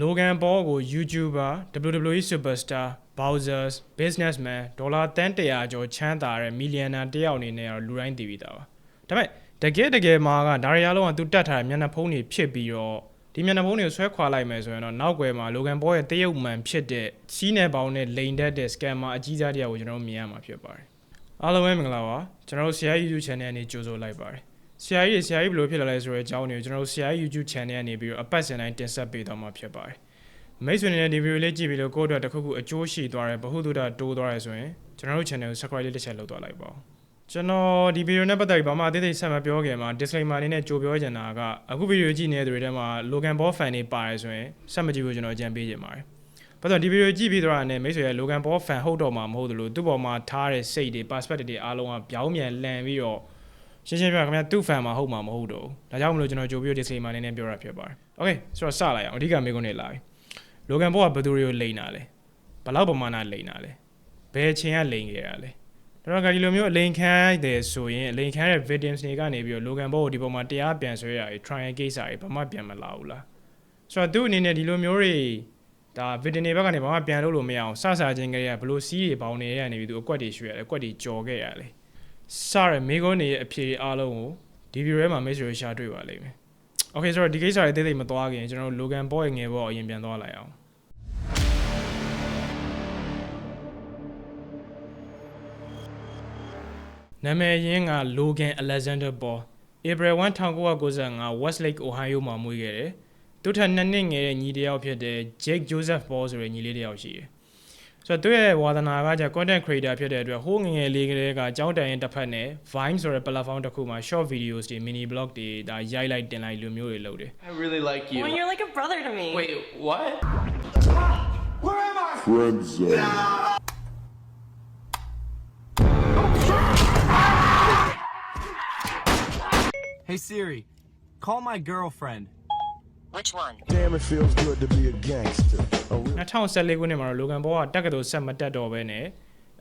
Logan Paul ကို YouTuber WWE Superstar Bowser's Businessman ဒေါ်လာတန်း100ကျော်ချမ်းသာတဲ့မီလီယံနာတစ်ယောက်အနေနဲ့တော့လူတိုင်းသိပြီးသားပါဒါပေမဲ့တကယ်တကယ်မှာကဒါရီယာလုံးကသူတက်ထားတဲ့မျက်နှာဖုံးတွေဖြစ်ပြီးတော့ဒီမျက်နှာဖုံးတွေကိုဆွဲခွာလိုက်မယ်ဆိုရင်တော့နောက်ွယ်မှာ Logan Paul ရဲ့တရုတ်မှန်ဖြစ်တဲ့စီးနယ်ပေါင်းနဲ့လိန်တက်တဲ့ scammer အကြီးစားတရားကိုကျွန်တော်တို့မြင်ရမှာဖြစ်ပါတယ်အားလုံးပဲမင်္ဂလာပါကျွန်တော်တို့ဆရာကြီး YouTube channel ကနေကြိုဆိုလိုက်ပါတယ် ဆရာကြီးဆရာကြီးဘယ်လိုဖြစ်လာလဲဆိုတဲ့အကြောင်းတွေကိုကျွန်တော်တို့ဆရာကြီး YouTube channel ကနေပြီးတော့အပတ်စဉ်တိုင်းတင်ဆက်ပေးသွားမှာဖြစ်ပါတယ်မိတ်ဆွေတွေနဲ့ဒီဗီဒီယိုလေးကြည့်ပြီးတော့ကိုယ့်အတွက်တစ်ခုခုအကျိုးရှိသွားတယ်ဗဟုသုတတိုးသွားတယ်ဆိုရင်ကျွန်တော်တို့ channel ကို subscribe လေးတစ်ချက်လုပ်သွားလိုက်ပါဦးကျွန်တော်ဒီဗီဒီယိုနဲ့ပတ်သက်ပြီးဘာမှအသေးသေးဆက်မပြောခင်မှာ disclaimer လေးနဲ့ကြိုပြောချင်တာကအခုဗီဒီယိုကြည့်နေတဲ့သူတွေထဲမှာ Logan Paul fan တွေပါတယ်ဆိုရင်ဆက်မကြည့်ဘူးကျွန်တော်အကြံပေးချင်ပါတယ်။ဘာလို့ဒီဗီဒီယိုကြည့်ပြီးတော့လည်းမိတ်ဆွေရဲ့ Logan Paul fan ဟုတ်တော့မှာမဟုတ်သလိုသူ့ပေါ်မှာထားတဲ့စိတ်တွေ perspective တွေအားလုံးကပြောင်းပြန်လန်ပြီးတော့ ရှင်းရှင်းပြခင်ဗျာသူ့ fan မှာဟုတ်မှာမဟုတ်တော့ဘူး။ဒါကြောင့်မလို့ကျွန်တော်ကြိုပြီး disclaimer လေးနဲ့ပြောတာဖြစ်ပါတယ်။ Okay ဆိုတော့စလိုက်အောင်အဓိကမိကုန်းနေလာပြီ။ Logan Paul ကဘယ်သူတွေကိုလိန်တာလဲ။ဘယ်လောက်ပမာဏလိန်တာလဲ။ဘယ်အချိန်ကလိန်ခဲ့တာလဲ။ဒါတော့ကဒီလိုမျိုးအလိန်ခံတယ်ဆိုရင်အလိန်ခံတဲ့ victims တွေကနေပြီးတော့ Logan Paul ကိုဒီပေါ်မှာတရားပြန်ဆွဲရည် trial case တွေဘာမှပြန်မလာဘူးလား။ဆိုတော့သူ့အနေနဲ့ဒီလိုမျိုးတွေဒါ victim တွေဘက်ကနေဘာမှပြန်လုပ်လို့မရအောင်စစချင်းကလေးကဘလို့စီးတွေပေါင်းနေရနေပြီးသူအကွက်တွေရွှေ့ရတယ်အကွက်တွေကြော်ခဲ့ရတယ်။ စရမိကုန်းတွေရဲ့အဖြေအားလုံးကိုဒီဗီဒီယိုထဲမှာမိတ်ဆွေတို့ရှာတွေ့ပါလိမ့်မယ်။ Okay ဆိုတော့ဒီကိစ္စတွေတိတ်တိတ်မသွားခင်ကျွန်တော်တို့ Logan Paul ရဲ့ငယ်ဘောအရင်ပြန်သွားလိုက်အောင်နာမည်ရင်းက Logan Alexander Paul April 1 1995 Westlake Ohio မှာမွေးခဲ့တယ်။သူထက်နှစ်နှစ်ငယ်တဲ့ညီတစ်ယောက်ဖြစ်တဲ့ Jake Joseph Paul ဆိုတဲ့ညီလေးတစ်ယောက်ရှိတယ်။ ဆိုတော့သူရဲ့ဝါသနာကじゃ content creator ဖြစ်တဲ့အတွက်ဟိုးငယ်ငယ်လေးကလေးကအကြောင်းတိုင်ရင်တစ်ဖက်နဲ့ Vine ဆိုတဲ့ platform တစ်ခုမှာ short videos တွေ mini blog တွေဒါရိုက်လိုက်တင်လိုက်လူမျိုးတွေလုပ်တယ် I really like you. Well, you're like a brother to me. Wait, what? Friend zone. Hey Siri, call my girlfriend. Which one? Damn, it feels good to be a gangster. A real 2014ခုနှစ်မှာတော့ Logan Paul ကတက္ကသိုလ်ဆက်မတက်တော့ဘဲနဲ့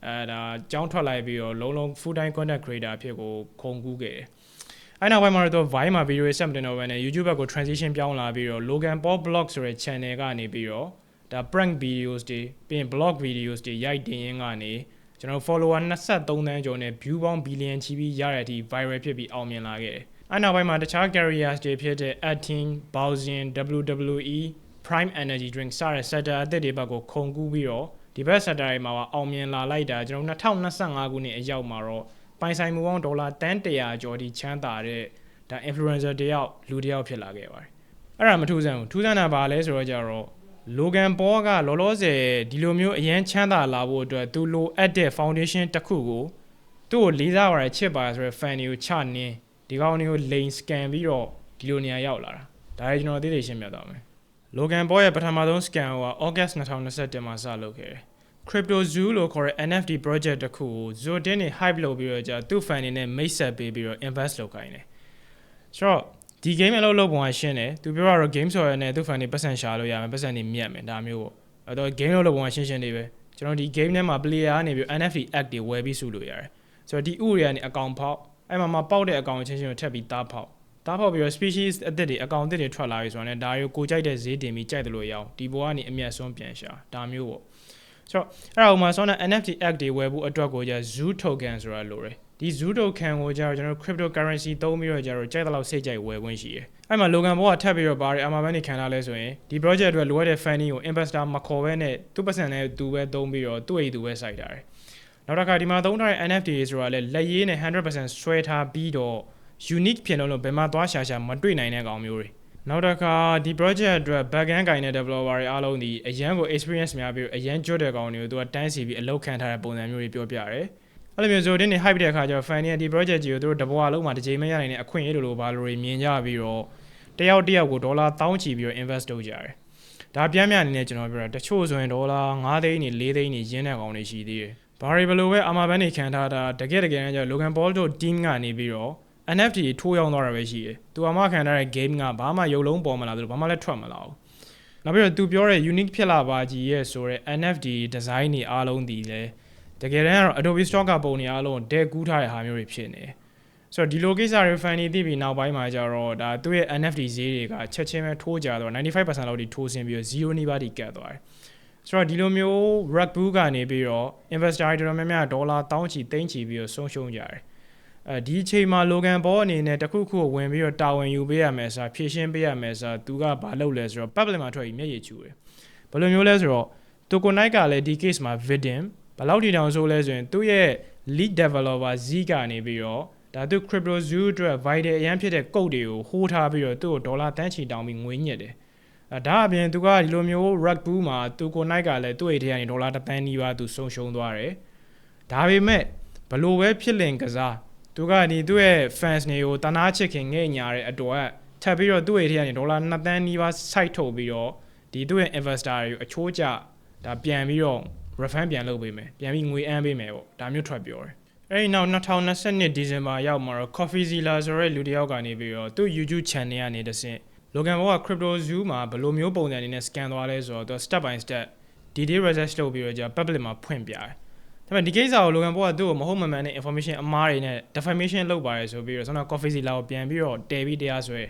အဲဒါကျောင်းထွက်လိုက်ပြီးတော့လုံးလုံး full time content creator အဖြစ်ကိုခုံကူးခဲ့တယ်။အဲနောက်ပိုင်းမှာတော့ Vine မှာ video တွေဆက်မတင်တော့ဘဲနဲ့ YouTube ဘက်ကို transition ပြောင်းလာပြီးတော့ Logan Paul blog ဆိုတဲ့ channel ကနေပြီးတော့ဒါ prank videos တွေပြီးရင် blog videos တွေရိုက်တင်ရင်းကနေကျွန်တော် follower 23သန်းကျော်နဲ့ view ပေါင်း billion ချီပြီးရတဲ့အထိ viral ဖြစ်ပြီးအောင်မြင်လာခဲ့တယ်။ အဲနောက်ပိုင်းမှာတခြား carriers တွေဖြစ်တဲ့ Acting, Bowsin, WWE, Prime Energy Drink စတဲ့ sector အသစ်တွေဘက်ကိုခုံကူးပြီးတော့ဒီဘက် sector တွေမှာပါအောင်မြင်လာလိုက်တာကျွန်တော်2025ခုနှစ်အရောက်မှာတော့ပိုင်ဆိုင်မှုပေါင်းဒေါ်လာတန်း100ကျော်ထိချမ်းသာတဲ့ဒါ influencer တယောက်လူတယောက်ဖြစ်လာခဲ့ပါတယ်။အဲ့ဒါမထူးဆန်းဘူးထူးဆန်းတာပါလဲဆိုတော့ကြတော့ Logan Paul ကလောလောဆယ်ဒီလိုမျိုးအရန်ချမ်းသာလာဖို့အတွက်သူလိုအပ်တဲ့ foundation တစ်ခုကိုသူ့ကိုလေးစားပါရချစ်ပါဆိုရယ် fan တွေကိုချနင်း ဒီကောင်တွေကို lane scan ပြီးတော့ဒီလိုနေရာရောက်လာတာဒါလည်းကျွန်တော်သိသိရှင်းပြသွားမယ် Logan Paul ရဲ့ပထမဆုံး scan က August 2021မှာစလုပ်ခဲ့တယ် Crypto Zoo လို့ခေါ်တဲ့ NFT project တစ်ခုကို Zodin နေ hype လုပ်ပြီးတော့ကြာသူ့ fan တွေနဲ့မိတ်ဆက်ပေးပြီးတော့ invest လုပ်ခိုင်းတယ်ဆိုတော့ဒီ game အလုပ်လုပ်ပုံကရှင်းတယ်သူပြောတာတော့ game ဆိုရယ်နဲ့သူ့ fan တွေပတ်စံရှာလို့ရမယ်ပတ်စံတွေမြတ်မယ်ဒါမျိုးပေါ့အဲ့တော့ game လုပ်လုပ်ပုံကရှင်းရှင်းလေးပဲကျွန်တော်ဒီ game ထဲမှာ player ကနေပြီး NFT act တွေဝယ်ပြီးစုလို့ရတယ်ဆိုတော့ဒီဥတွေကနေအကောင့်ဖောက် အဲ့မှာမှာပေါက်တဲ့အကောင့်ချင်းချင်းကိုထပ်ပြီးတားဖောက်တားဖောက်ပြီးတော့ species အသစ်တွေအကောင့်အသစ်တွေထွက်လာပြီဆိုတော့လည်းဒါတွေကိုကိုကြိုက်တဲ့ဈေးတင်ပြီးကြိုက်တယ်လို့ရအောင်ဒီဘောကနေအမျက်ဆုံးပြန်ရှာဒါမျိုးပေါ့ဆိုတော့အဲ့ဒါဥမာဆောင်းတဲ့ NFT act တွေဝယ်ဖို့အတွက်ကိုじゃ Zoo token ဆိုတာလိုတယ်ဒီ Zoo token ကိုကြတော့ကျွန်တော် cryptocurrency သုံးပြီးတော့ကြတော့ကြိုက်တဲ့လောက်စိတ်ကြိုက်ဝယ်ခွင့်ရှိတယ်အဲ့မှာ Logan Paul ကထပ်ပြီးတော့ဘာတွေအမှားဘန်းနေခံလာလဲဆိုရင်ဒီ project အတွက်လိုအပ်တဲ့ funding ကို investor မခေါ်ဘဲနဲ့သူ့ပတ်စံနဲ့သူပဲသုံးပြီးတော့သူ့အိမ်သူပဲစိုက်တာတယ် နောက်တစ်ခါဒီမှာသုံးထားတဲ့ NFT ဆိုတာလဲလက်ရေးနဲ့100%ဆွဲထားပြီးတော့ unique ဖြစ်လို့လို့ဘယ်မှာသွားရှာရှာမတွေ့နိုင်တဲ့ကောင်မျိုးတွေနောက်တစ်ခါဒီ project အတွက် backend ကင်တဲ့ developer တွေအားလုံးဒီအရန်ကို experience များပြီးအရန်ကြွတဲ့ကောင်တွေကိုသူကတန်းစီပြီးအလုပ်ခံထားတဲ့ပုံစံမျိုးတွေပြောပြတယ်အဲ့လိုမျိုးဆိုတဲ့နေ hype တဲ့အခါကျတော့ fan တွေကဒီ project ကြီးကိုသူတို့တဘွားလုံးမှာတစ်ချိန်မရနိုင်တဲ့အခွင့်အရေးလိုလိုဘာလိုတွေမြင်ကြပြီးတော့တယောက်တယောက်ကိုဒေါ်လာ1000ချီပြီးတော့ invest လုပ်ကြတယ်ဒါပြန်ပြန်အနေနဲ့ကျွန်တော်ပြောတာတချို့ဆိုရင်ဒေါ်လာ9သိန်းနေ4သိန်းနေရင်းတဲ့ကောင်တွေရှိသေးတယ် ဘာတွေဘလို့ပဲအာမဘန်းနေခံထားတာတကယ်တကယ်ကျတော့ Logan Paul တို့ team ကနေပြီးတော့ NFT ထိုးရောက်သွားတာပဲရှိတယ်။သူအမခံထားတဲ့ game ကဘာမှရုပ်လုံးပေါ်မလာသလိုဘာမှလည်းထွက်မလာဘူး။နောက်ပြီးတော့သူပြောတဲ့ unique ဖြစ်လာပါကြီးရဲ့ဆိုတဲ့ NFT design တွေအားလုံးဒီလဲတကယ်တမ်းကတော့ Adobe Stock ကပုံတွေအားလုံးဒဲကူးထားတဲ့ဟာမျိုးတွေဖြစ်နေတယ်။ဆိုတော့ဒီလိုကိစ္စတွေ fan နေသိပြီးနောက်ပိုင်းမှာကျတော့ဒါသူ့ရဲ့ NFT ဈေးတွေကချက်ချင်းပဲထိုးကြတော့95%လောက်ထိထိုးဆင်းပြီးတော့0နီးပါးထိကတ်သွားတယ် ဆိုတော့ဒီလိုမျိုး rug bull ကနေပြီးတော့ investor တွေတော်တော်များများဒေါ်လာ1000ချီသိန်းချီပြီးတော့ဆုံးရှုံးကြတယ်အဲဒီအချိန်မှာ Logan Paul အနေနဲ့တခုခုကိုဝင်ပြီးတော့တာဝန်ယူပေးရမယ်ဆိုတာဖြည့်ရှင်းပေးရမယ်ဆိုတာသူကဘာလုပ်လဲဆိုတော့ public မှာထွက်ပြီးမျက်ရည်ချူတယ်ဘယ်လိုမျိုးလဲဆိုတော့သူကိုနိုင်ကလည်းဒီ case မှာ victim ဘယ်လောက်ထိတောင်ဆိုလဲဆိုရင်သူ့ရဲ့ lead developer Z ကနေပြီးတော့ဒါသူ crypto zoo အတွက် vital အရန်ဖြစ်တဲ့ code တွေကိုဟိုးထားပြီးတော့သူ့ကိုဒေါ်လာတန်းချီတောင်းပြီးငွေညစ်တယ်အဲ ဒါအပြင်သူကဒီလိုမျိုး rug bull မှာသူကိုနိုင်ကလည်းသူ့အိတ်ထဲကနေဒေါ်လာတစ်သန်းနီးပါးသူဆုံးရှုံးသွားတယ်ဒါပေမဲ့ဘလို့ပဲဖြစ်လင်ကစားသူကဒီသူ့ရဲ့ fans တွေကိုတနာချစ်ခင်ငဲ့ညာတဲ့အတွက်ထပ်ပြီးတော့သူ့အိတ်ထဲကနေဒေါ်လာ2သန်းနီးပါး site ထုတ်ပြီးတော့ဒီသူ့ရဲ့ investor တွေကိုအချိုးကျဒါပြန်ပြီးတော့ refund ပြန်လုပ်ပေးမယ်ပြန်ပြီးငွေအမ်းပေးမယ်ပေါ့ဒါမျိုးထွက်ပြောတယ်အဲ့ဒီနောက်2022ဒီဇင်ဘာရောက်မှာတော့ Coffee Zilla ဆိုတဲ့လူတစ်ယောက်ကနေပြီးတော့သူ့ YouTube channel ကနေတဆင့် Logan Paul က Crypto Zoo မှာဘယ်လိုမျိုးပုံစံအနေနဲ့ scan သွားလဲဆိုတော့သူ step by step detail research လုပ်ပြီးတော့ကြာ public မှာဖွင့်ပြတယ်ဒါပေမဲ့ဒီကိစ္စကို Logan Paul ကသူ့ကိုမဟုတ်မမှန်တဲ့ information အမှားတွေနဲ့ defamation လုပ်ပါတယ်ဆိုပြီးတော့ဆောင်း Coffee Zilla ကိုပြန်ပြီးတော့တဲပြီးတရားဆွဲ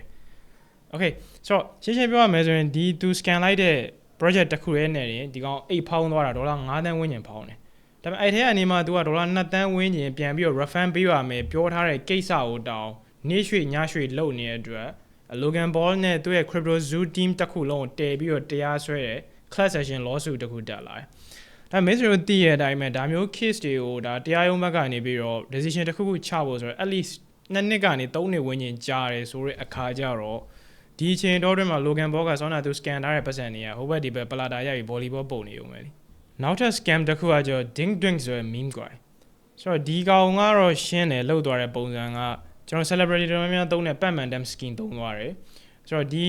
Okay ဆိုတော့ရှင်းရှင်းပြောရမယ်ဆိုရင်ဒီသူ scan လိုက်တဲ့ project တစ်ခုရဲ့နဲ့ရင်ဒီကောင်8ဖောင်းသွားတာဒေါ်လာ9တန်းဝန်းကျင်ဖောင်းတယ်ဒါပေမဲ့အဲ့ထဲကနေမှ तू ကဒေါ်လာ2တန်းဝန်းကျင်ပြန်ပြီးတော့ refund ပေးရမယ်ပြောထားတဲ့ကိစ္စကိုတောင်းနေ့ရွှေညရွှေလုပ်နေတဲ့အတွက် Logan Paul နဲ့သူ့ရဲ့ Crypto Zoo team တစ်ခုလုံးကိုတည်ပြီးတော့တရားစွဲတဲ့ class action lawsuit တစ်ခုတက်လာတယ်ဒါမင်းတို့သိရတဲ့အတိုင်းပဲဒါမျိုး case တွေကိုဒါတရားရုံးဘက်ကနေပြီးတော့ decision တစ်ခုခုချဖို့ဆိုတော့ at least နှစ်နှစ်ကနေသုံးနှစ်ဝန်းကျင်ကြာတယ်ဆိုတဲ့အခါကျတော့ဒီအချိန်တော့တွင်မှာ Logan Paul ကစောနာသူ scan ထားတဲ့ပတ်စံတွေကဟိုဘက်ဒီဘက်ပလာတာရိုက်ပြီး volleyball ပုံနေုံပဲလေနောက်ထပ် scam တစ်ခုကကျတော့ ding drink ဆိုတဲ့ meme ကွာဆိုတော့ဒီကောင်ကတော့ရှင်းတယ်လောက်သွားတဲ့ပုံစံက ကျွန်တော် celebrity တော်တော်များများသုံးတဲ့ Batman Dam skin သုံးသွားတယ်ဆိုတော့ဒီ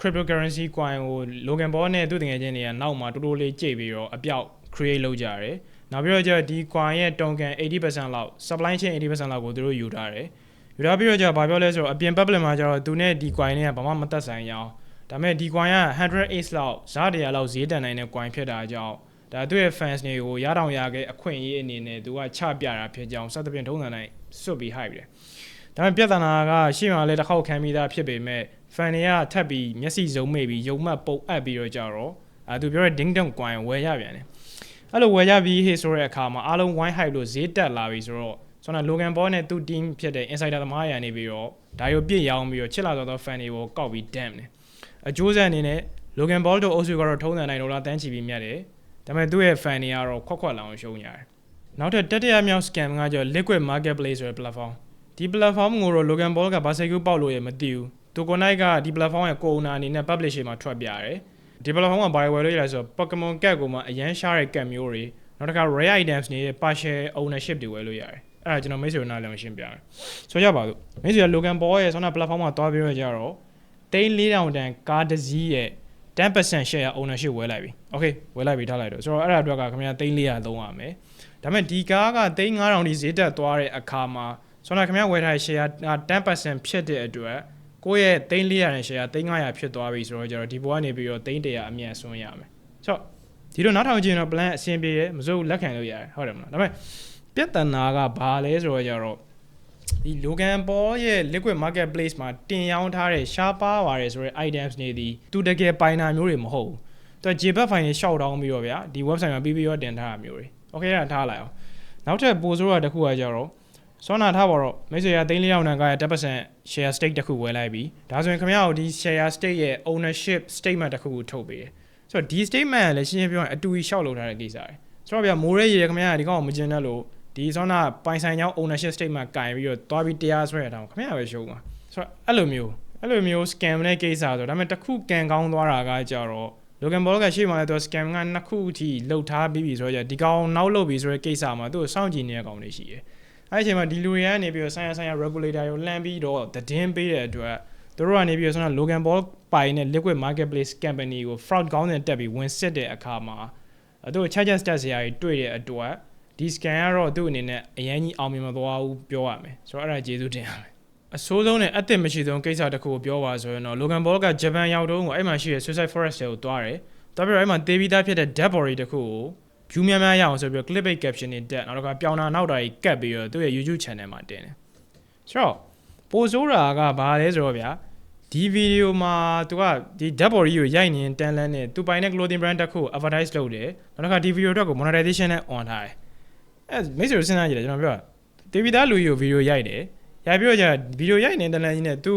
cryptocurrency coin ကို Logan Paul နဲ့သူ့တငယ်ချင်းတွေကနောက်မှာတိုးတိုးလေးကြိတ်ပြီးတော့အပြောက် create လုပ်ကြတယ်နောက်ပြီးတော့ကျတော့ဒီ coin ရဲ့ token 80%လောက် supply chain 80%လောက်ကိုသူတို့ယူထားတယ်ယူထားပြီးတော့ကျတော့ဘာပြောလဲဆိုတော့အပြင် public မှာကျတော့သူနဲ့ဒီ coin နဲ့ကဘာမှမသက်ဆိုင်ကြအောင်ဒါပေမဲ့ဒီ coin က100လောက်ဇာတ်တရားလောက်ဈေးတန်နိုင်တဲ့ coin ဖြစ်တာကြောင့်ဒါသူ့ရဲ့ fans တွေကိုရတောင်ရခဲ့အခွင့်အရေးအနေနဲ့သူကချပြတာဖြစ်ကြောင်းစသဖြင့်ထုံးစံတိုင်းစွတ်ပြီး hype တယ် ဒါပေမဲ့ပြဿနာကရှေ့မှာလည်းတစ်ခေါက်ခံပြီးသားဖြစ်ပေမဲ့ fan တွေကထပ်ပြီးမျက်စိစုံမိပြီးယုံမှတ်ပုံအပ်ပြီးတော့ကြတော့အဲသူပြောတဲ့ ding dong coin ဝယ်ရပြန်တယ်အဲ့လိုဝယ်ရပြီးဟေ့ဆိုတဲ့အခါမှာအားလုံး wine hype လို့ဈေးတက်လာပြီဆိုတော့ဆိုတော့ Logan Paul နဲ့သူ့ team ဖြစ်တဲ့ insider သမားရနေပြီးတော့ဒါရုပ်ပြည့်ရောင်းပြီးတော့ချစ်လာတော့ fan တွေကိုကောက်ပြီး damn တယ်အကျိုးဆက်အနေနဲ့ Logan Paul တို့အုပ်စုကတော့ထုံးစံတိုင်းဒေါ်လာတန်းချီပြီးမြတ်တယ်ဒါပေမဲ့သူ့ရဲ့ fan တွေကတော့ခွက်ခွက်လောင်ရှုံးရတယ်နောက်ထပ်တတိယမြောက် scam ကကျတော့ liquid marketplace ဆိုတဲ့ platform ဒီ platform ကိုတော့ Logan Paul ကဘာစိတ်ကူးပေါက်လို့ရမသိဘူးသူကိုနိုင်ကဒီ platform ရဲ့ကို owner အနေနဲ့ publish မှာထွက်ပြတယ်ဒီ platform ကဘာဝယ်လို့ရလဲဆိုတော့ Pokemon card ကိုမှအရန်ရှားတဲ့ card မျိုးတွေနောက်တစ်ခါ rare items တွေရဲ့ partial ownership တွေဝယ်လို့ရတယ်အဲ့ဒါကျွန်တော်မိတ်ဆွေတို့နားလည်အောင်ရှင်းပြမယ်ဆိုကြပါစို့မိတ်ဆွေက Logan Paul ရဲ့ဆောင်းတဲ့ platform မှာတွားပြီးတော့ကြတော့တိန်း4000တန်ကားတစ်စီးရဲ့10% share ownership ဝယ်လိုက်ပြီ။ Okay ဝယ်လိုက်ပြီထားလိုက်တော့ဆိုတော့အဲ့ဒါအတွက်ကခင်ဗျာ3400သုံးရမယ်။ဒါပေမဲ့ဒီကားက3500ဒီဈေးတက်သွားတဲ့အခါမှာ ဆိုတော့ခင်ဗျာဝယ်ထားတဲ့ share က10%ဖြစ်တဲ့အတွက်ကိုယ့်ရဲ့3400နဲ့ share 3500ဖြစ်သွားပြီဆိုတော့ကျတော့ဒီဘောကနေပြီးတော့300အမြတ်ဆွန်းရမယ်။ဆိုတော့ဒီလိုနောက်ထောင်ကျင်တော့ plan အဆင်ပြေတယ်မစိုးလက်ခံလို့ရတယ်ဟုတ်တယ်မလား။ဒါပေမဲ့ပြဿနာကဘာလဲဆိုတော့ကျတော့ဒီ Logan Paul ရဲ့ liquid marketplace မှာတင်ရောင်းထားတဲ့ရှားပါပါတယ်ဆိုတဲ့ items တွေဒီသူတကယ်ပိုင်တာမျိုးတွေမဟုတ်ဘူး။သူ JPEG file တွေရှောက်တောင်းပြီးတော့ဗျာဒီ website မှာပြီးပြီးတော့တင်ထားတာမျိုးတွေ။ Okay အဲ့ဒါထားလိုက်အောင်။နောက်ထပ်ပိုဆိုးတာတစ်ခုကကြတော့ စောနာထားပါတော့မိတ်ဆွေရသိန်းလေးအောင်နံကရ10% share stake တစ်ခုဝယ်လိုက်ပြီ။ဒါဆိုရင်ခင်ဗျားတို့ဒီ share stake ရဲ့ ownership statement တစ်ခုကိုထုတ်ပေးတယ်။ဆိုတော့ဒီ statement ကလည်းရှင်းရှင်းပြောရင်အတူကြီးရှောက်လုပ်ထားတဲ့ကိစ္စတွေ။ဆိုတော့ဗျာမိုးရဲရေခင်ဗျားကဒီကောင်ကိုမကျင်တဲ့လို့ဒီဆောနာပိုင်ဆိုင်ကြောင်း ownership statement ကင်ပြီးတော့သွားပြီးတရားစွဲရတာခင်ဗျာပဲရှုံးပါဆိုတော့အဲ့လိုမျိုးအဲ့လိုမျိုး scam နဲ့ကိစ္စဆိုဒါပေမဲ့တစ်ခုကန်ကောင်းသွားတာကကြတော့ Logan Paul ကရှေ့မှာလည်းသူ scam ကနှစ်ခုအထိလှုပ်ထားပြီးပြီဆိုတော့ဒီကောင်နောက်လှုပ်ပြီဆိုတဲ့ကိစ္စမှာသူ့ကိုစောင့်ကြည့်နေတဲ့ကောင်တွေရှိတယ် အဲ့ဒီအချိန်မှာဒီလူတွေကနေပြီးတော့ဆိုင်ရာဆိုင်ရာ regulator ကိုလှမ်းပြီးတော့သတင်းပေးတဲ့အတွက်သူတို့ကနေပြီးတော့ဆိုတော့ Logan Paul ပိုင်တဲ့ liquid marketplace company ကို fraud ကောင်းတဲ့တက်ပြီးဝင်စစ်တဲ့အခါမှာသူတို့ charges တက်စရာတွေတွေ့တဲ့အတွက်ဒီ scan ကတော့သူ့အနေနဲ့အရင်ကြီးအောင်မြင်မသွားဘူးပြောရမယ်ဆိုတော့အဲ့ဒါကျေးဇူးတင်ရမယ်အဆိုးဆုံးနဲ့အသက်မရှိဆုံးကိစ္စတစ်ခုကိုပြောပါဆိုရင်တော့ Logan Paul ကဂျပန်ရောက်တော့ကိုအဲ့မှာရှိတဲ့ Suicide Forest ကိုတွားတယ်တွားပြီးတော့အဲ့မှာတေးပြီးသားဖြစ်တဲ့ dead body တစ်ခုကို view များများရအောင်ဆိုပြီးတော့ clickbait caption တွေတက်နောက်တော့ပြောင်းတာနောက်တာကြီးကတ်ပြီးတော့သူ့ရဲ့ YouTube channel မှာတင်တယ်ဆိုတော့ပိုဆိုးတာကဘာလဲဆိုတော့ဗျာဒီဗီဒီယိုမှာသူကဒီ dead body ကိုရိုက်နေတန်လန်းနဲ့သူပိုင်တဲ့ clothing brand တစ်ခုကို advertise လုပ်တယ်နောက်တစ်ခါဒီဗီဒီယိုအတွက်ကို monetization နဲ့ on ထားတယ်အဲမိတ်ဆွေတို့စဉ်းစားကြည့်တယ်ကျွန်တော်ပြောတာတေဗီသားလူကြီးကိုဗီဒီယိုရိုက်တယ်ရိုက်ပြီးတော့じゃဗီဒီယိုရိုက်နေတန်လန်းကြီးနဲ့သူ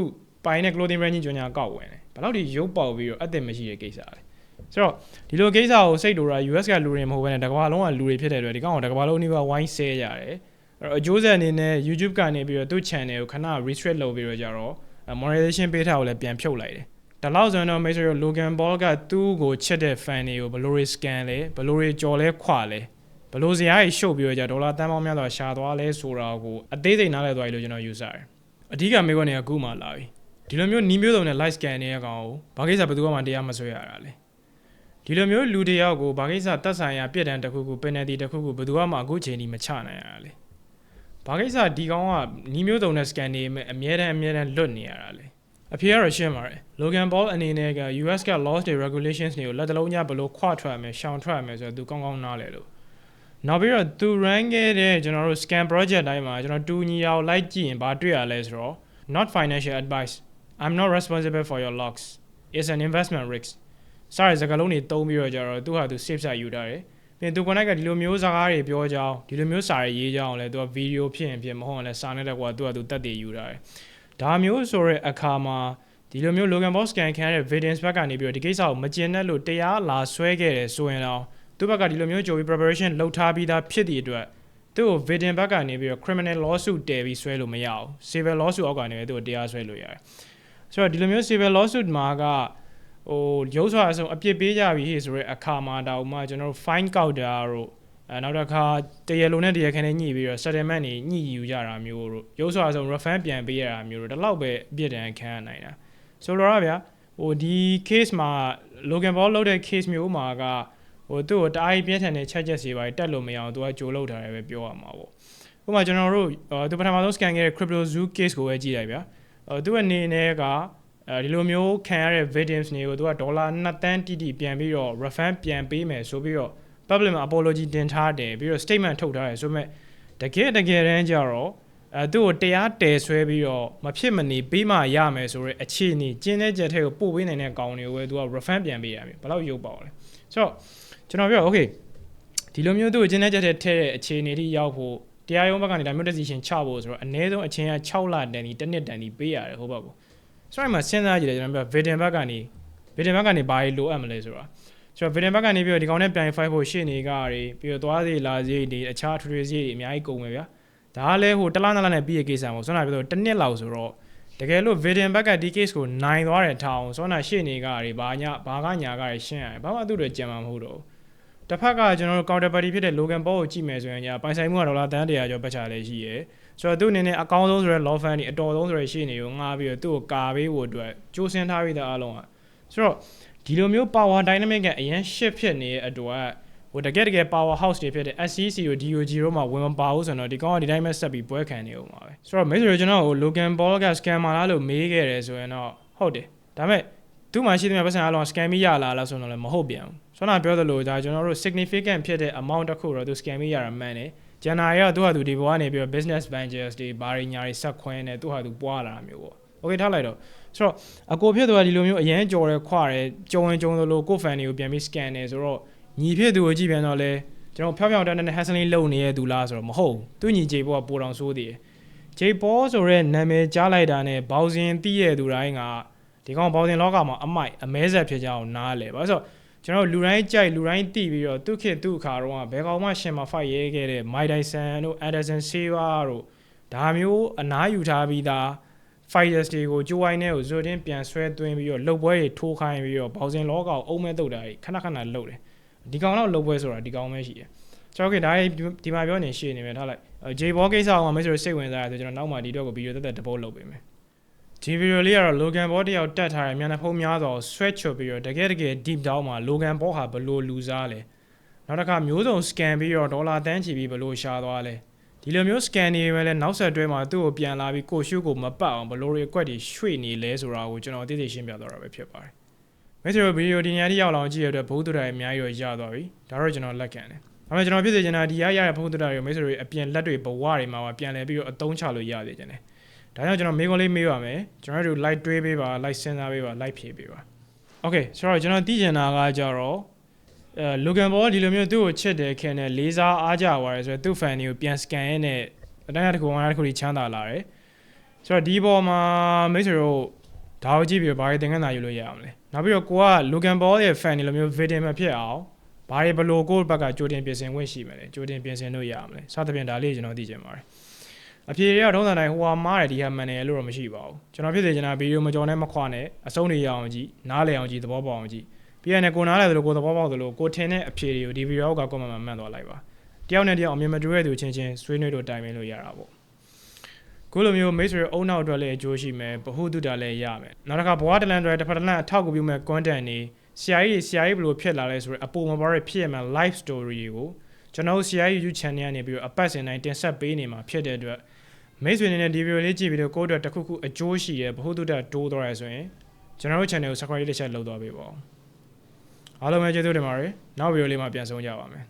ပိုင်တဲ့ clothing brand ကြီးကြောင်ညာကောက်ဝင်တယ်ဘယ်လောက်ဒီရုပ်ပေါက်ပြီးတော့အသက်မရှိတဲ့ကိစ္စလဲ ဆိုတော့ဒီလိုကိစ္စကိုစိတ်တူတာ US ကလူတွေမဟုတ်ဘဲနဲ့တကမ္ဘာလုံးကလူတွေဖြစ်တဲ့အတွက်ဒီကောင်ကတကမ္ဘာလုံးအနည်းပါဝိုင်းဆဲကြတယ်အဲ့တော့အကျိုးဆက်အနေနဲ့ YouTube ကနေပြီးတော့သူ့ channel ကိုခဏ restrict လုပ်ပြီးတော့ကြတော့ monetization ပေးထားကိုလည်းပြန်ဖြုတ်လိုက်တယ်ဒါလောက်ဆိုရင်တော့ make sure Logan Paul ကသူ့ကိုချစ်တဲ့ fan တွေကိုဘယ်လိုတွေ scan လဲဘယ်လိုတွေကြော်လဲခွာလဲဘယ်လိုစရာကြီးရှုပ်ပြီးတော့ကြဒေါ်လာတန်ပေါင်းများစွာရှာသွားလဲဆိုတာကိုအသေးစိတ်နားလည်သွားပြီလို့ကျွန်တော်ယူဆတယ်အဓိကမေးခွန်းတွေကအခုမှလာပြီဒီလိုမျိုးနီးမျိုးစုံနဲ့ live scan နေရကောင်ကိုဘာကိစ္စဘယ်သူမှတရားမဆွဲရတာလဲ ဒီလိုမျိုးလူတစ်ယောက်ကိုဘာကိစ္စတတ်ဆိုင်ရာပြစ်ဒဏ်တစ်ခုခု penalty တစ်ခုခုဘယ်သူမှအခုချိန်ဒီမချနိုင်ရတာလဲဘာကိစ္စဒီကောင်ကနီးမျိုးစုံနဲ့ scan နေမဲ့အမြဲတမ်းအမြဲတမ်းလွတ်နေရတာလဲအဖေကတော့ရှင်းပါတယ် Logan Paul အနေနဲ့က US က laws တွေ regulations တွေကိုလက်တလုံးညဘယ်လိုခွထွက်ရမယ်ရှောင်ထွက်ရမယ်ဆိုတော့သူကောင်းကောင်းနားလဲလို့နောက်ပြီးတော့သူ rank ခဲ့တဲ့ကျွန်တော်တို့ scan project တိုင်းမှာကျွန်တော်တူညီအောင်လိုက်ကြည့်ရင်ဘာတွေ့ရလဲဆိုတော့ not financial advice I'm not responsible for your loss it's an investment risk စတဲ့စကားလုံးတွေတုံးပြီးတော့ကြတော့သူဟာသူ safe side ယူထားတယ်ပြင်သူကနိုင်ကဒီလိုမျိုးစကားတွေပြောကြအောင်ဒီလိုမျိုးစာတွေရေးကြအောင်လဲသူကဗီဒီယိုဖြစ်ရင်ဖြစ်မဟုတ်ရင်လဲစာနဲ့တက်ကွာသူကသူတက်တည်ယူထားတယ်ဒါမျိုးဆိုတဲ့အခါမှာဒီလိုမျိုး Logan Paul scan ခံရတဲ့ Videns ဘက်ကနေပြီးတော့ဒီကိစ္စကိုမကျင်တဲ့လို့တရားလာဆွဲခဲ့တယ်ဆိုရင်တော့သူ့ဘက်ကဒီလိုမျိုးကြိုပြီး preparation လုပ်ထားပြီးသားဖြစ်တဲ့အတွက်သူ့ကို Videns ဘက်ကနေပြီးတော့ criminal lawsuit တည်ပြီးဆွဲလို့မရအောင် civil lawsuit အောက်ကနေပဲသူ့ကိုတရားဆွဲလို့ရတယ်ဆိုတော့ဒီလိုမျိုး civil lawsuit မှာက ဟိုရုပ်စွာအဆုံးအပြစ်ပေးကြပြီဟေ့ဆိုရဲအခါမှာတောင်မှကျွန်တော်တို့ fine ကောက်တာတို့အဲနောက်တစ်ခါတရလုံးနဲ့တရခန်းနဲ့ညှိပြီးတော့ settlement တွေညှိယူကြတာမျိုးတို့ရုပ်စွာအဆုံး refund ပြန်ပေးရတာမျိုးတို့ဒီလောက်ပဲအပြစ်ဒဏ်ခံရနိုင်တာဆိုတော့ဗျာဟိုဒီ case မှာ Logan Paul လုပ်တဲ့ case မျိုးမှာကဟိုသူ့ကိုတအားကြီးပြင်းထန်တဲ့ချက်ချက်စီပါတက်လို့မရအောင်သူကကြိုးလောက်ထားတယ်ပဲပြောရမှာပေါ့ဥပမာကျွန်တော်တို့သူပထမဆုံး scan ခဲ့တဲ့ crypto zoo case ကိုပဲကြည့်လိုက်ဗျာဟိုသူ့အနေနဲ့က အဲဒီလိုမျိုးခံရတဲ့ victims တွေကိုသူကဒေါ်လာ2တန်းတိတိပြန်ပြီးတော့ refund ပြန်ပေးမယ်ဆိုပြီးတော့ public မှာ apology တင်ထားတယ်ပြီးတော့ statement ထုတ်ထားတယ်ဆိုမဲ့တကယ်တကယ်တမ်းကျတော့အဲသူ့ကိုတရားတည်ဆွဲပြီးတော့မဖြစ်မနေပေးမှရမယ်ဆိုရဲအခြေအနေကျင်းတဲ့ကြက်ထဲကိုပို့ပေးနိုင်တဲ့ကောင်တွေကိုပဲသူက refund ပြန်ပေးရမယ်ဘယ်လောက်ရုပ်ပေါလဲဆိုတော့ကျွန်တော်ပြော okay ဒီလိုမျိုးသူ့ကိုကျင်းတဲ့ကြက်ထဲထည့်တဲ့အခြေအနေထိရောက်ဖို့တရားရုံးဘက်ကနေဒါမျိုး decision ချဖို့ဆိုတော့အနည်းဆုံးအချိန်က6လတန်ဒီတစ်နှစ်တန်ဒီပေးရတယ်ဟုတ်ပါဘူး ဆိုတော့မှစဉ်းစားကြည့်တယ်ကျွန်တော်ပြော victim ဘက်ကနေ victim ဘက်ကနေဘာတွေလိုအပ်မလဲဆိုတာဆိုတော့ victim ဘက်ကနေပြီးတော့ဒီကောင်နဲ့ပြန် fight ဖို့ရှေ့နေကတွေပြီးတော့သွားစီလာစီတွေအခြားထွေထွေစီတွေအများကြီးကုန်ပဲဗျာဒါကလည်းဟိုတလားနလားနဲ့ပြီးရကိစ္စမဟုတ်ဆွမ်းနာပြောတော့တစ်နှစ်လောက်ဆိုတော့တကယ်လို့ victim ဘက်ကဒီ case ကိုနိုင်သွားတဲ့ထောင်ဆွမ်းနာရှေ့နေကတွေဘာညာဘာကညာကတွေရှင်းရတယ်ဘာမှသူ့တွေကြံမှာမဟုတ်တော့ဘူးတစ်ဖက်ကကျွန်တော်တို့ counter party ဖြစ်တဲ့ Logan Paul ကိုကြည့်မယ်ဆိုရင်ညာပိုင်ဆိုင်မှုကဒေါ်လာတန်း100ကျော်ပတ်ချလည်းရှိရယ် ဆိုတော့သူ့အနေနဲ့အကောင်းဆုံးဆိုတဲ့ law firm တွေအတော်ဆုံးဆိုတဲ့ရှေ့နေကိုငှားပြီးတော့သူ့ကိုကာပေးဖို့အတွက်ကြိုးစင်းထားပြီးသားအလုံးอ่ะဆိုတော့ဒီလိုမျိုး power dynamic ကအရင် shift ဖြစ်နေတဲ့အတွက်ဟိုတကယ်တကယ် power house တွေဖြစ်တဲ့ SCC ကို DOG တို့မှာဝင်မပါဘူးဆိုတော့ဒီကောင်ကဒီတိုင်းပဲဆက်ပြီးပွဲခံနေအောင်ပါပဲဆိုတော့မိတ်ဆွေတို့ကျွန်တော်ဟို Logan Paul က scammer လားလို့မေးခဲ့တယ်ဆိုရင်တော့ဟုတ်တယ်ဒါပေမဲ့သူ့မှာရှိတဲ့ပတ်စံအလုံး scam ရလာလားဆိုတော့လည်းမဟုတ်ပြန်ဘူးဆွမ်းနာပြောသလိုဒါကျွန်တော်တို့ significant ဖြစ်တဲ့ amount တစ်ခုတော့သူ scam ရတာမှန်တယ် ဂျန်နာရီကသူ့ဟာသူဒီဘဝကနေပြီးတော့ business ventures တွေဘာတွေညာတွေဆက်ခွင်းနေသူ့ဟာသူပွားလာတာမျိုးပေါ့။ Okay ထားလိုက်တော့ဆိုတော့အကိုဖြစ်သွားဒီလိုမျိုးအရန်ကြော်ရဲခွာရဲကြုံရင်ကြုံသလိုကို fan တွေကိုပြန်ပြီး scan နေဆိုတော့ညီဖြစ်သူကိုကြည့်ပြန်တော့လဲကျွန်တော်ဖြောင်းဖြောင်းတန်းတန်း hassling လုပ်နေရသူလားဆိုတော့မဟုတ်ဘူး။သူညီဂျေဘောကပိုတောင်ဆိုးသေးတယ်။ J Paul ဆိုတဲ့နာမည်ကြားလိုက်တာနဲ့ဘောင်စင်တီးရသူတိုင်းကဒီကောင်ဘောင်စင်လောကမှာအမိုက်အမဲဆက်ဖြစ်ကြအောင်နားလဲ။ဘာလို့ဆိုတော့ ကျွန်တော်လူတိုင်းကြိုက်လူတိုင်းတိပြီးတော့သူခေတ်သူ့အခါတော့ဘယ်ကောင်မှရှင်မ fight ရဲခဲ့တဲ့ Mike Tyson တို့ Anderson Silva တို့ဒါမျိုးအနားယူထားပြီးသား fighters တွေကိုကြိုးဝိုင်းနဲ့ကိုဇွတ်တင်းပြန်ဆွဲသွင်းပြီးတော့လှုပ်ပွဲတွေထိုးခိုင်းပြီးတော့ဘောင်စင်လောကကိုအုံးမဲ့တုတ်တာကြီးခဏခဏလှုပ်တယ်ဒီကောင်တော့လှုပ်ပွဲဆိုတာဒီကောင်ပဲရှိတယ်ကျွန်တော်ကဒါဒီမှာပြောနေရှေ့နေမယ်ထားလိုက် J Ball ကိစ္စအောင်မဆိုစိတ်ဝင်စားရဆိုကျွန်တော်နောက်မှဒီတော့ကိုဗီဒီယိုတက်တက်တပုတ်လုပ်ပေးမယ် ဒီဗီဒီယိုလေးကတော့ Logan Paul တယောက်တက်ထားတဲ့မြန်နှဖုံးများစွာဆွဲချွတ်ပြီးတော့တကယ်တကယ် deep down မှာ Logan Paul ဟာဘလို့လူစားလဲနောက်တစ်ခါမျိုးစုံ scan ပြီးတော့ဒေါ်လာတန်းချီပြီးဘလို့ရှာသွားလဲဒီလိုမျိုး scan နေပဲလဲနောက်ဆက်တွဲမှာသူ့ကိုပြန်လာပြီးကိုရှုကိုမပတ်အောင်ဘလို့တွေအကွက်တွေရွှေ့နေလဲဆိုတာကိုကျွန်တော်သိသိရှင်းပြသွားတာပဲဖြစ်ပါတယ်မိတ်ဆွေတို့ဗီဒီယိုဒီညတိရောက်လောင်ကြည့်ရတဲ့ဘုဒ္ဓတာအများကြီးတော့ရသွားပြီဒါတော့ကျွန်တော်လက်ခံတယ်ဒါပေမဲ့ကျွန်တော်ဖြစ်စေချင်တာဒီရရတဲ့ဘုဒ္ဓတာတွေမိတ်ဆွေတို့အပြင်လက်တွေဘဝတွေမှာပြန်လဲပြီးတော့အသုံးချလို့ရသေးတယ် ဒါကြောင့်ကျွန်တော်မေးခွန်းလေးမေးပါမယ်ကျွန်တော်တို့ live တွေးပေးပါ live စဉ်းစားပေးပါ live ဖြေပေးပါ okay ဆိုတော့ကျွန်တော်သိချင်တာကကြတော့အဲ Logan Paul ဒီလိုမျိုးသူ့ကိုချစ်တယ်ခင်တယ်လေးစားအားကြသွားတယ်ဆိုတော့သူ့ fan တွေကိုပြန် scan ရင်းနဲ့အတိုင်းအတာတစ်ခုအတိုင်းအတာတစ်ခုကြီးချမ်းသာလာတယ်ဆိုတော့ဒီပေါ်မှာမိတ်ဆွေတို့ဒါကိုကြည့်ပြီးတော့ဘာတွေသင်ခန်းစာယူလို့ရအောင်လဲနောက်ပြီးတော့ကိုက Logan Paul ရဲ့ fan တွေလိုမျိုး victim မဖြစ်အောင်ဘာတွေဘယ်လိုကိုယ့်ဘက်ကကြိုတင်ပြင်ဆင်ခွင့်ရှိမလဲကြိုတင်ပြင်ဆင်လို့ရအောင်လဲစသဖြင့်ဒါလေးကျွန်တော်သိချင်ပါတယ် အဖြေတွေကထုံးစံတိုင်းဟိုဟာမားတယ်ဒီဟာမှန်တယ်လို့တော့မရှိပါဘူးကျွန်တော်ဖြစ်စေချင်တာဗီဒီယိုမကြော်နဲ့မခွနဲ့အဆုံးတွေရအောင်ကြည့်နားလည်အောင်ကြည့်သဘောပေါက်အောင်ကြည့်ပြီးရင်လည်းကိုနားလည်သလိုကိုသဘောပေါက်သလိုကိုထင်တဲ့အဖြေတွေကိုဒီဗီဒီယိုကကွန်မန့်မှာမှန်သွားလိုက်ပါတယောက်နဲ့တယောက်အမြင်မတူတဲ့သူချင်းချင်းဆွေးနွေးလို့တိုင်ပင်လို့ရတာပေါ့ခုလိုမျိုးမိတ်ဆွေအုံနောက်အတွက်လည်းအကျိုးရှိမယ်ဗဟုသုတလည်းရမယ်နောက်တစ်ခါဘဝတလန်တွေတစ်ဖက်တစ်လန်အထောက်အကူပြုမဲ့ content တွေဆရာကြီးတွေဆရာကြီးဘယ်လိုဖြစ်လာလဲဆိုတော့အပေါ်မှာပါရဖြစ်ရမယ် live story ကိုကျွန်တော်တို့ဆရာကြီး YouTube channel ကနေပြီးတော့အပတ်စဉ်တိုင်းတင်ဆက်ပေးနေမှာဖြစ်တဲ့အတွက် မိတ်ဆွေတွေနဲ့ဒီဗီဒီယိုလေးကြည့်ပြီးတော့ကိုယ့်အတွက်တစ်ခုခုအကျိုးရှိတဲ့ဗဟုသုတတိုးသွားရဆိုရင်ကျွန်တော်တို့ channel ကို subscribe လေးတစ်ချက်လုပ်သွားပေးပါဦးအားလုံးပဲကျေးဇူးတင်ပါတယ်နောက်ဗီဒီယိုလေးမှာပြန်ဆုံကြပါမယ်